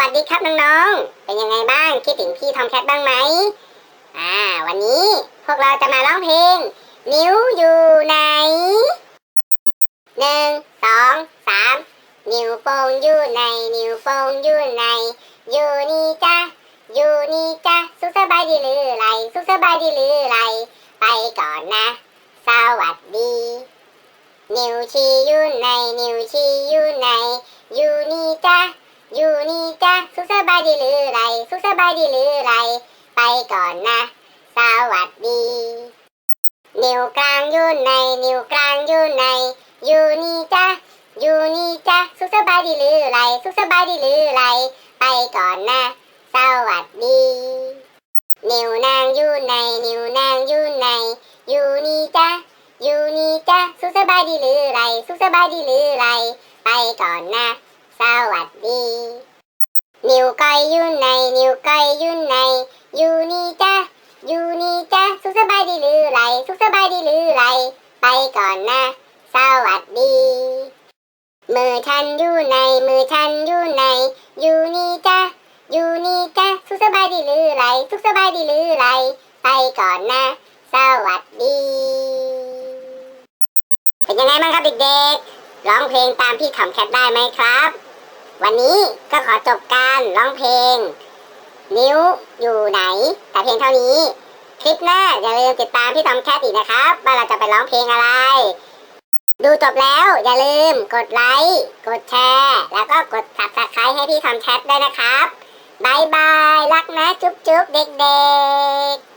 วัสดีครับน้องๆ เป็นยังไงบ้างคิดถึงพี่ทอมแคทบ้างไหมอ่า วันนี้พวกเราจะมาร้องเพลง นิ้วอยู่ไหนหนึ่งสองสามนิ้วโป้งอยู่ไหนนิ้วโป้งอยู่ไหนอยู่นี่จ้ะอยู่นี่จ้ะสุขสบายดีหรือไรสุขสบายดีหรือไรไปก่อนนะ สวัสดี นิ้วชี้อยู่ไหนนิ้วชี้อยู่ไหนอยู่นี่จ้ะ อยู่นี่จ้ะสุขสบายดีหรือไร สุขสบายดีหรือไร ไปก่อนนะ สวัสดี นิ้วกลางอยู่ไหนนิ้วกลางอยู่ไหนอยู่นี่จ้ะอยู่นี่จ้ะสุขสบายดีหรือไร สุขสบายดีหรือไร ไปก่อนนะ สวัสดี นิ้วนางอยู่ไหนนิ้วนางอยู่ไหนอยู่นี่จ้ะอยู่นี่จ้ะสุขสบายดีหรือไร สุขสบายดีหรือไร ไปก่อนนะ สวัส ดีนิ้วไก้อยู่ไหนนิ้วไก้อยู่ไหนอยู่นี่จ้ะอยู่นี่จ้ะสุขสบายดีหรือไรสุขสบายดีหรือไรไปก่อนนะ สวัสดีมือฉันอยู่ไหนมือฉันอยู่ไหนอยู่นี่จ้ะอยู่นี่จ้ะสุขสบายดีหรือไรสุขสบายดีหรือไรไปก่อนนะ สวัสดี เป็นยังไงบ้างครับเด็กๆร้องเพลงตามพี่ถอมแคทได้ไหมครับ วันนี้ก็ขอจบการร้องเพลง นิ้วอยู่ไหน แต่เพียงเท่านี้ คลิปหน้าอย่าลืมติดตามพี่ทอมแคทอีกนะครับว่าเราจะไปร้องเพลงอะไร ดูจบแล้วอย่าลืมกดไลค์กดแชร์ แล้วก็กด subscribe ให้พี่ทอมแคทด้วยนะครับบายบาย รักนะ จุ๊บจุ๊บเด็กๆ